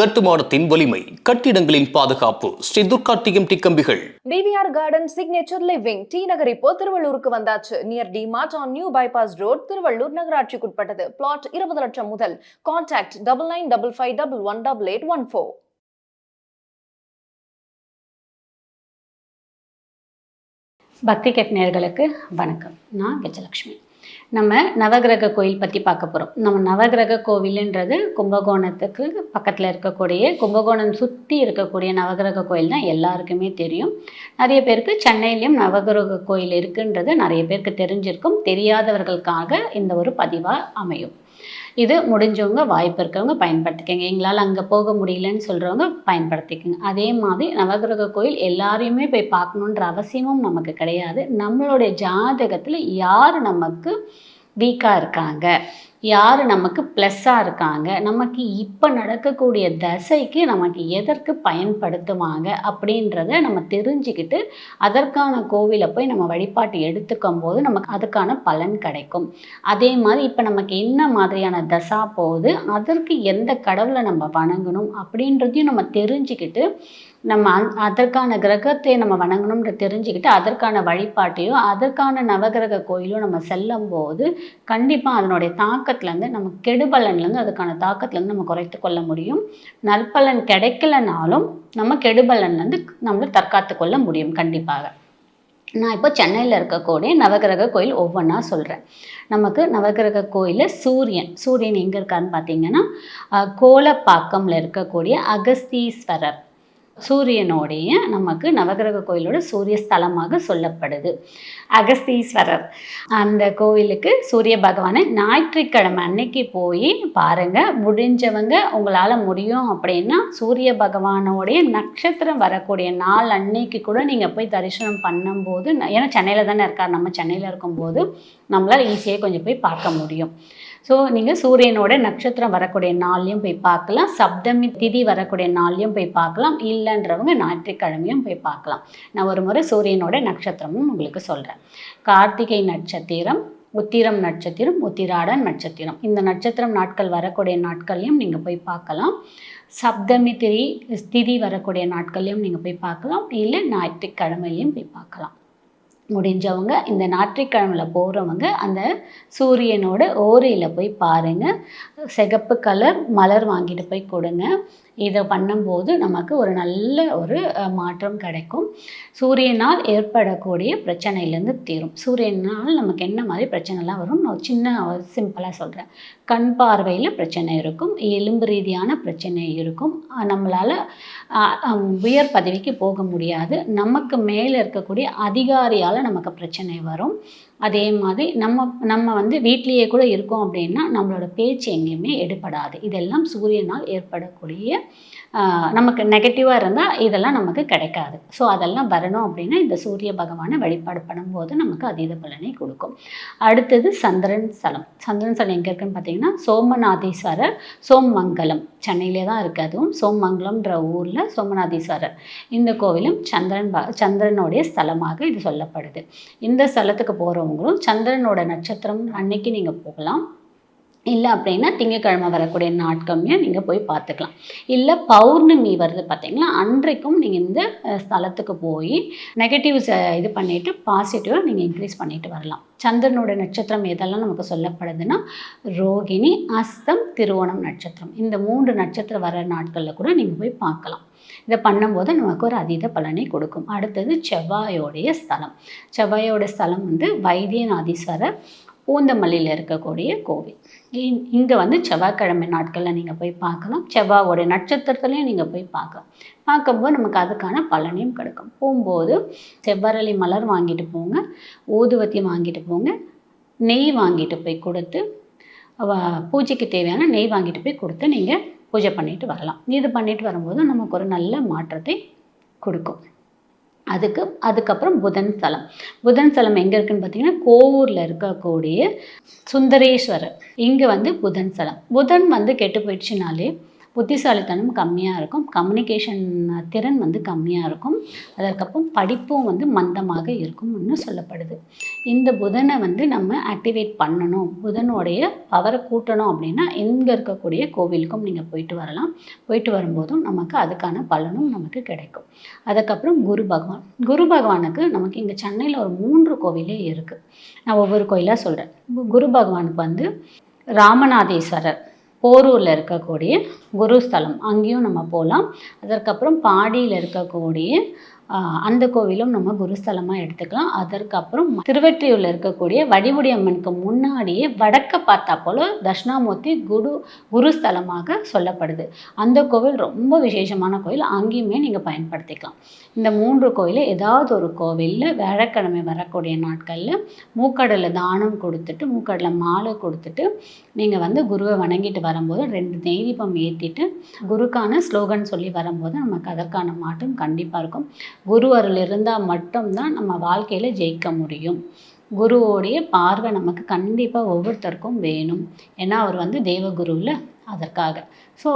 கட்டுமானத்தின் வலிமை கட்டிடங்களின் பாதுகாப்பு ஸ்ரீ துர்கா டிஎம்டி கம்பிகள். TVR garden signature living T Nagar இப்போ திருவள்ளூருக்கு வந்தாச்சு. Near D mart on new bypass road Tiruvallur நகராட்சிக்குட்பட்டது. Plot இருபது லட்சம் முதல். Contact double nine double five double one double eight one four பக்தி கெட் நேயர்களுக்கு வணக்கம். நான் கஜலக்ஷ்மி நம்ம நவகிரக கோயில் பற்றி பார்க்க போகிறோம் நம்ம நவகிரக கோவிலுன்றது கும்பகோணத்துக்கு பக்கத்தில் இருக்கக்கூடிய கும்பகோணம் சுற்றி இருக்கக்கூடிய நவகிரக கோயில் தான் எல்லாருக்குமே தெரியும். நிறைய பேருக்கு சென்னையிலையும் நவகிரக கோயில் இருக்குன்றது நிறைய பேருக்கு தெரிஞ்சிருக்கும். தெரியாதவர்களுக்காக இந்த ஒரு பதிவாக அமையும். இது முடிஞ்சவங்க வாய்ப்பு இருக்கவங்க பயன்படுத்திக்கங்க. எங்களால் அங்கே போக முடியலன்னு சொல்கிறவங்க பயன்படுத்திக்கங்க. அதே மாதிரி நவகிரக கோயில் எல்லாரையுமே போய் பார்க்கணுன்ற அவசியமும் நமக்கு கிடையாது. நம்மளுடைய ஜாதகத்தில் யார் நமக்கு வீக்காக இருக்காங்க? யார் நமக்கு ப்ளஸ்ஸாக இருக்காங்க? நமக்கு இப்போ நடக்கக்கூடிய தசைக்கு நமக்கு எதற்கு பயன்படுத்துவாங்க? அப்படின்றத நம்ம தெரிஞ்சுக்கிட்டு அதற்கான கோவிலை போய் நம்ம வழிபாட்டு எடுத்துக்கும் போது நமக்கு அதுக்கான பலன் கிடைக்கும். அதே மாதிரி இப்போ நமக்கு என்ன மாதிரியான தசா போகுது? அதற்கு எந்த கடவுளை நம்ம வணங்கணும்? அப்படின்றதையும் நம்ம தெரிஞ்சுக்கிட்டு நம்ம அந் அதற்கான கிரகத்தை நம்ம வணங்கணும்னு தெரிஞ்சுக்கிட்டு அதற்கான வழிபாட்டையும் அதற்கான நவகிரக கோயிலும் நம்ம செல்லும் போது கண்டிப்பாக அதனுடைய தாக்கம் தாக்கத்துலேருந்து நம்ம கெடுபலன்லேருந்து அதுக்கான தாக்கத்துலேருந்து நம்ம குறைத்து கொள்ள முடியும். நற்பலன் கிடைக்கலனாலும் நம்ம கெடுபலன்லேருந்து நம்மளை தற்காத்து கொள்ள முடியும் கண்டிப்பாக. நான் இப்போ சென்னையில் இருக்கக்கூடிய நவகிரக கோயில் ஒவ்வொன்றா சொல்கிறேன் நமக்கு நவகிரக கோயிலில் சூரியன் சூரியன் எங்கே இருக்காருன்னு பார்த்தீங்கன்னா கோலப்பாக்கமில் கோலப்பாக்கம்ல இருக்கக்கூடிய அகஸ்தீஸ்வரர். சூரியனோடைய நமக்கு நவகிரக கோயிலோட சூரிய ஸ்தலமாக சொல்லப்படுது. அகஸ்தீஸ்வரர். அந்த கோவிலுக்கு சூரிய பகவானை ஞாயிற்றுக்கிழமை அன்னைக்கு போய் பாருங்க முடிஞ்சவங்க உங்களால் முடியும் அப்படின்னா சூரிய பகவானோடைய நட்சத்திரம் வரக்கூடிய நாள் அன்னைக்கு கூட நீங்கள் போய் தரிசனம் பண்ணும்போது ஏன்னா சென்னையில் தானே இருக்கார் நம்ம சென்னையில் இருக்கும்போது நம்மளால் ஈஸியாக கொஞ்சம் போய் பார்க்க முடியும். ஸோ நீங்கள் சூரியனோட நட்சத்திரம் வரக்கூடிய நாள்லையும் போய் பார்க்கலாம். சப்தமி திதி வரக்கூடிய நாள்லையும் போய் பார்க்கலாம். இல்லைன்றவங்க ஞாயிற்றுக்கிழமையும் போய் பார்க்கலாம். நான் ஒரு முறை சூரியனோட நட்சத்திரமும் உங்களுக்கு சொல்கிறேன் கார்த்திகை நட்சத்திரம் உத்திரம் நட்சத்திரம் உத்திராடன் நட்சத்திரம். இந்த நட்சத்திரம் நாட்கள் வரக்கூடிய நாட்கள்லையும் நீங்கள் போய் பார்க்கலாம். சப்தமி திதி திதி வரக்கூடிய நாட்கள்லையும் நீங்கள் போய் பார்க்கலாம். இல்லை ஞாயிற்றுக்கிழமையிலையும் போய் பார்க்கலாம். முடிஞ்சவங்க இந்த ஞாயிற்றுக்கிழமையில் போகிறவங்க அந்த சூரியனோட ஓரையில் போய் பாருங்கள் சிகப்பு கலர் மலர் வாங்கிட்டு போய் கொடுங்க. இதை பண்ணும்போது நமக்கு ஒரு நல்ல ஒரு மாற்றம் கிடைக்கும். சூரியனால் ஏற்படக்கூடிய பிரச்சனையிலேருந்து தீரும். சூரியனால் நமக்கு என்ன மாதிரி பிரச்சனைலாம் வரும்? நான் சின்ன சிம்பிளாக சொல்கிறேன் கண் பார்வையில் பிரச்சனை இருக்கும். எலும்பு ரீதியான பிரச்சனை இருக்கும். நம்மளால் உயர் பதவிக்கு போக முடியாது. நமக்கு மேலே இருக்கக்கூடிய அதிகாரியால் நமக்கு பிரச்சனை வரும். அதே மாதிரி நம்ம நம்ம வந்து வீட்லேயே கூட இருக்கோம் அப்படின்னா நம்மளோட பேச்சு எங்கேயுமே எடுபடாது. இதெல்லாம் சூரியனால் ஏற்படக்கூடிய நமக்கு நெகட்டிவாக இருந்தால் இதெல்லாம் நமக்கு கிடைக்காது. ஸோ அதெல்லாம் வரணும் அப்படின்னா இந்த சூரிய பகவானை வழிபாடு பண்ணும்போது நமக்கு அதீத பலனை கொடுக்கும். அடுத்தது சந்திரன் ஸ்தலம் சந்திரன் ஸ்தலம் எங்கே இருக்குன்னு பார்த்தீங்கன்னா சோமநாதீஸ்வரர் சோமமங்கலம். சென்னையிலே தான் இருக்குது அதுவும். சோமங்கலம்ன்ற ஊரில் சோமநாதீஸ்வரர். இந்த கோவிலும் சந்திரன் ப சந்திரனுடைய ஸ்தலமாக இது சொல்லப்படுது. இந்த ஸ்தலத்துக்கு போகிறவங்களும் சந்திரனோட நட்சத்திரம் அன்னைக்கு நீங்கள் போகலாம். இல்லை அப்படின்னா திங்கக்கிழமை வரக்கூடிய நாட்கம்மியாக நீங்கள் போய் பார்த்துக்கலாம். இல்லை பௌர்ணமி வருது பார்த்தீங்களா அன்றைக்கும் நீங்கள் இந்த ஸ்தலத்துக்கு போய் நெகட்டிவ்ஸ் இது பண்ணிவிட்டு பாசிட்டிவாக நீங்கள் இன்க்ரீஸ் பண்ணிட்டு வரலாம். சந்திரனோட நட்சத்திரம் எதெல்லாம் நமக்கு சொல்லப்படுதுன்னா ரோகிணி அஸ்தம் திருவோணம் நட்சத்திரம். இந்த மூன்று நட்சத்திரம் வர நாட்களில் கூட நீங்கள் போய் பார்க்கலாம். இதை பண்ணும்போது நமக்கு ஒரு அதீத பலனை கொடுக்கும். அடுத்தது செவ்வாயோடைய ஸ்தலம். செவ்வாயோட ஸ்தலம் வந்து வைத்தியநாதீஸ்வரர் பூந்தமல்லியில் இருக்கக்கூடிய கோவில். இங்கே வந்து செவ்வாய்க்கிழமை நாட்களில் நீங்கள் போய் பார்க்கலாம் செவ்வாவோடைய நட்சத்திரத்துலையும் நீங்கள் போய் பார்க்கலாம். பார்க்கும்போது நமக்கு அதுக்கான பலனையும் கிடைக்கும். போகும்போது செவ்வரளி மலர் வாங்கிட்டு போங்க. ஊதுவத்தி வாங்கிட்டு போங்க. நெய் வாங்கிட்டு போய் கொடுத்து பூஜைக்கு தேவையான நெய் வாங்கிட்டு போய் கொடுத்து நீங்கள் பூஜை பண்ணிட்டு வரலாம். இது பண்ணிட்டு வரும்போது நமக்கு ஒரு நல்ல மாற்றத்தை கொடுக்கும். அதுக்கு அதுக்கப்புறம் புதன் ஸ்தலம் புதன் ஸ்தலம் எங்கே இருக்குன்னு பார்த்தீங்கன்னா கோவூரில் இருக்கக்கூடிய சுந்தரேஸ்வரர். இங்கே வந்து புதன் ஸ்தலம் புதன் வந்து கெட்டு போயிடுச்சுனாலே புத்திசாலித்தனம் கம்மியாக இருக்கும். கம்யூனிகேஷன் திறன் வந்து கம்மியாக இருக்கும். அதற்கப்புறம் படிப்பும் வந்து மந்தமாக இருக்கும்னு சொல்லப்படுது. இந்த புதனை வந்து நம்ம ஆக்டிவேட் பண்ணணும். புதனுடைய பவரை கூட்டணும் அப்படின்னா எங்கே இருக்கக்கூடிய கோவிலுக்கும் நீங்கள் போயிட்டு வரலாம். போயிட்டு வரும்போதும் நமக்கு அதுக்கான பலனும் நமக்கு கிடைக்கும். அதுக்கப்புறம் குரு பகவான். குரு பகவானுக்கு நமக்கு இங்கே சென்னையில் ஒரு மூன்று கோவிலே இருக்குது நான் ஒவ்வொரு கோயிலாக சொல்கிறேன் குரு பகவானுக்கு வந்து ராமநாதேஸ்வரர். போரூரில் இருக்கக்கூடிய குருஸ்தலம். அங்கேயும் நம்ம போகலாம் அதற்கப்புறம் பாடியில் இருக்கக்கூடிய அந்த கோவிலும் நம்ம குருஸ்தலமாக எடுத்துக்கலாம். அதற்கப்புறம் திருவெற்றியூரில் இருக்கக்கூடிய வடிவுடையம்மனுக்கு முன்னாடியே வடக்க பார்த்தா போல தட்சிணாமூர்த்தி குரு குருஸ்தலமாக சொல்லப்படுது. அந்த கோவில் ரொம்ப விசேஷமான கோவில். அங்கேயுமே நீங்கள் பயன்படுத்திக்கலாம். இந்த மூன்று கோயில் ஏதாவது ஒரு கோவிலில் வியாழக்கிழமை வரக்கூடிய நாட்களில் மூக்கடலில் தானம் கொடுத்துட்டு மூக்கடலில் மாலை கொடுத்துட்டு நீங்கள் வந்து குருவை வணங்கிட்டு வரும்போது ரெண்டு நெய் தீபம் ஏற்றிட்டு குருக்கான ஸ்லோகன் சொல்லி வரும்போது நமக்கு அதற்கான மாற்றம் கண்டிப்பாக இருக்கும். குரு அருள் இருந்தால் மட்டும்தான் நம்ம வாழ்க்கையில் ஜெயிக்க முடியும். குருவோடைய பார்வை நமக்கு கண்டிப்பாக ஒவ்வொருத்தருக்கும் வேணும். ஏன்னா அவர் வந்து தேவகுருவில் அதற்காக. ஸோ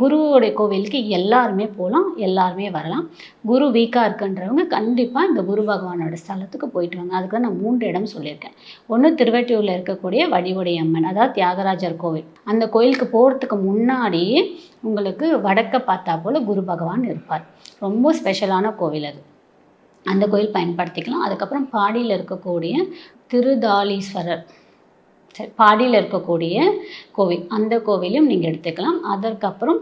குருவோடைய கோவிலுக்கு எல்லாருமே போகலாம் எல்லாருமே வரலாம். குரு வீக்காக இருக்குன்றவங்க கண்டிப்பாக இந்த குரு பகவானோட ஸ்தலத்துக்கு போயிட்டு வாங்க. அதுக்கு நான் மூன்று இடம் சொல்லியிருக்கேன். ஒன்று திருவெட்டியூரில் இருக்கக்கூடிய வடிவுடைய அம்மன் அதாவது தியாகராஜர் கோவில். அந்த கோயிலுக்கு போகிறதுக்கு முன்னாடியே உங்களுக்கு வடக்க பார்த்தா போல் குரு பகவான் இருப்பார். ரொம்ப ஸ்பெஷலான கோவில் அது. அந்த கோயில் பயன்படுத்திக்கலாம். அதுக்கப்புறம் பாடியில் இருக்கக்கூடிய திருதாலீஸ்வரர் சரி பாடியில் இருக்கக்கூடிய கோவில். அந்த கோவிலையும் நீங்கள் எடுத்துக்கலாம். அதற்கப்புறம்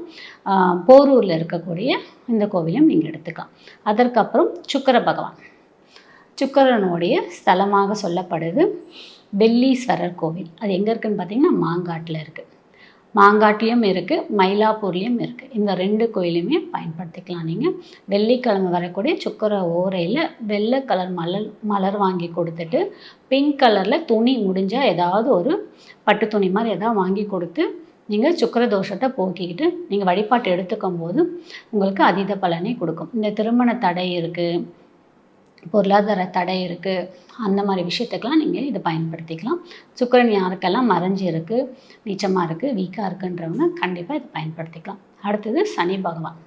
போரூரில் இருக்கக்கூடிய இந்த கோவிலையும் நீங்கள் எடுத்துக்கலாம். அதற்கப்புறம் சுக்கர பகவான். சுக்கரனுடைய ஸ்தலமாக சொல்லப்படுது வெள்ளீஸ்வரர் கோவில். அது எங்கே இருக்குன்னு பார்த்தீங்கன்னா மாங்காட்டில் இருக்குது மாங்காட்லேயும் இருக்குது மயிலாப்பூர்லேயும் இருக்குது இந்த ரெண்டு கோயிலையுமே பயன்படுத்திக்கலாம் நீங்கள் வெள்ளிக்கிழமை வரக்கூடிய சுக்கர ஓரையில் வெள்ளை கலர் மலர் மலர் வாங்கி கொடுத்துட்டு பிங்க் கலரில் துணி முடிஞ்சால் ஏதாவது ஒரு பட்டு துணி மாதிரி எதாவது வாங்கி கொடுத்து நீங்கள் சுக்கிர தோஷத்தை போக்கிக்கிட்டு நீங்கள் வழிபாட்டு எடுத்துக்கும் போது உங்களுக்கு அதீத பலனை கொடுக்கும். இந்த திருமண தடை இருக்குது பொருளாதார தடை இருக்குது அந்த மாதிரி விஷயத்துக்கெல்லாம் நீங்கள் இதை பயன்படுத்திக்கலாம். சுக்கரன் யாருக்கெல்லாம் மறைஞ்சு இருக்குது நீச்சமாக இருக்குது வீக்காக இருக்குன்றவங்க கண்டிப்பாக இதை பயன்படுத்திக்கலாம். அடுத்தது சனி பகவான்.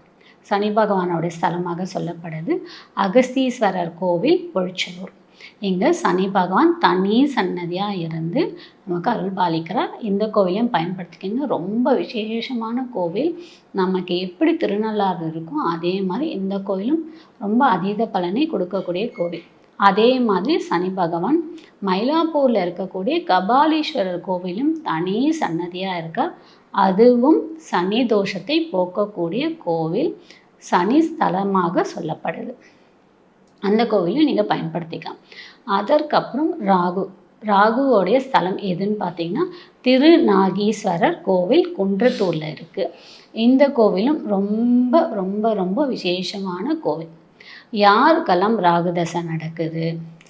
சனி பகவானோடைய ஸ்தலமாக சொல்லப்படுது அகஸ்தீஸ்வரர் கோவில் பொழிச்சலூர் இங்கே சனி பகவான் தனி சன்னதியாக இருந்து நமக்கு அருள் பாலிக்கிறார். இந்த கோவிலையும் பயன்படுத்திக்கங்க. ரொம்ப விசேஷமான கோவில். நமக்கு எப்படி திருநள்ளாறு இருக்கோ அதே மாதிரி இந்த கோவிலும் ரொம்ப அதீத பலனை கொடுக்கக்கூடிய கோவில். அதே மாதிரி சனி பகவான் மயிலாப்பூரில் இருக்கக்கூடிய கபாலீஸ்வரர் கோவிலும் தனி சன்னதியாக இருக்கா அதுவும் சனி தோஷத்தை போக்கக்கூடிய கோவில். சனி ஸ்தலமாக சொல்லப்படுது. அந்த கோவிலையும் நீங்கள் பயன்படுத்திக்கலாம். அதற்கப்புறம் ராகு. ராகுவோடைய ஸ்தலம் எதுன்னு பார்த்தீங்கன்னா திருநாகீஸ்வரர் கோவில் குன்றத்தூரில் இருக்குது இந்த கோவிலும் ரொம்ப ரொம்ப ரொம்ப விசேஷமான கோவில். யாருக்கெல்லாம் ராகு தசை நடக்குது?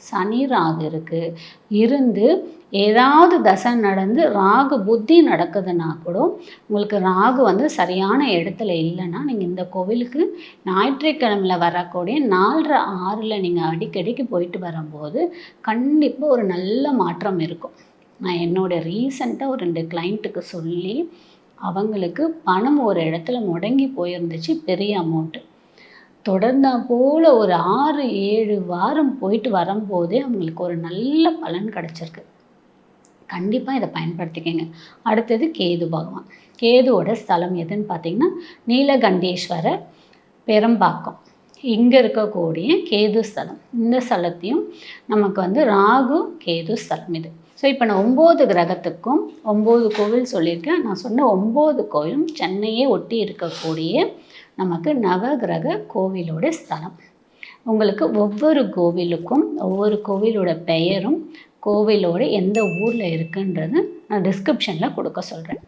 சனி ராகு இருக்குது இருந்து ஏதாவது தசை நடந்து ராகு புத்தி நடக்குதுன்னா கூட உங்களுக்கு ராகு வந்து சரியான இடத்துல இல்லைன்னா நீங்கள் இந்த கோவிலுக்கு ஞாயிற்றுக்கிழமையில் வரக்கூடிய நாலரை ஆறில் நீங்கள் அடிக்கடிக்கு போயிட்டு வரும்போது கண்டிப்பாக ஒரு நல்ல மாற்றம் இருக்கும். நான் என்னோட ரீசண்டாக ஒரு ரெண்டு கிளைண்ட்டுக்கு சொல்லி அவங்களுக்கு பணம் ஒரு இடத்துல முடங்கி போயிருந்துச்சு பெரிய அமௌண்ட்டு தொடர்ந்தா போல் ஒரு ஆறு ஏழு வாரம் போயிட்டு வரும்போதே அவங்களுக்கு ஒரு நல்ல பலன் கிடச்சிருக்கு. கண்டிப்பாக இதை பயன்படுத்திக்கங்க. அடுத்தது கேது பகவான். கேதுவோட ஸ்தலம் எதுன்னு பார்த்தீங்கன்னா நீலகண்டேஸ்வரர் பெரும்பாக்கம். இங்கே இருக்கக்கூடிய கேது ஸ்தலம். இந்த ஸ்தலத்தையும் நமக்கு வந்து ராகு கேது ஸ்தலம் இது. ஸோ இப்போ நான் ஒம்பது கிரகத்துக்கும் ஒம்பது கோவில் சொல்லியிருக்கேன். நான் சொன்ன ஒம்பது கோவிலும் சென்னையே ஒட்டி இருக்கக்கூடிய நமக்கு நவகிரக கோவிலோட ஸ்தலம். உங்களுக்கு ஒவ்வொரு கோவிலுக்கும் ஒவ்வொரு கோவிலோட பெயரும் கோவிலோட எந்த ஊரில் இருக்குன்றது நான் டிஸ்கிரிப்ஷனில் கொடுக்க சொல்கிறேன்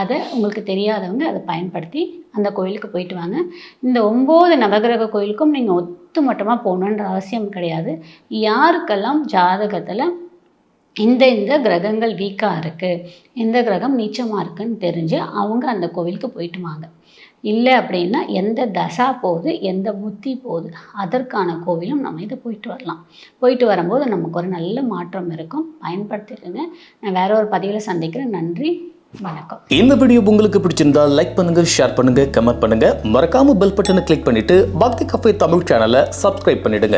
அதை உங்களுக்கு தெரியாதவங்க அதை பயன்படுத்தி அந்த கோயிலுக்கு போயிட்டு வாங்க. இந்த ஒம்பது நவகிரக கோயிலுக்கும் நீங்கள் ஒத்து மொத்தமாக போகணுன்ற அவசியம் கிடையாது. யாருக்கெல்லாம் ஜாதகத்தில் இந்த இந்த கிரகங்கள் வீக்காக இருக்குது எந்த கிரகம் நீச்சமாக இருக்குதுன்னு தெரிஞ்சு அவங்க அந்த கோவிலுக்கு போயிட்டு வாங்க. இல்லை அப்படின்னா எந்த தசா போகுது எந்த புத்தி போகுது அதற்கான கோவிலும் நம்ம இதை போயிட்டு வரலாம். போயிட்டு வரும்போது நமக்கு ஒரு நல்ல மாற்றம் இருக்கும். பயன்படுத்திடுங்க நான் வேற ஒரு பதிவில் சந்திக்கிறேன். நன்றி. வணக்கம். இந்த வீடியோ உங்களுக்கு பிடிச்சிருந்தா லைக் பண்ணுங்க ஷேர் பண்ணுங்க கமெண்ட் பண்ணுங்க. மறக்காம பெல் பட்டனை கிளிக் பண்ணிட்டு பக்தி கஃபே தமிழ் சேனலை சப்ஸ்கிரைப் பண்ணிடுங்க.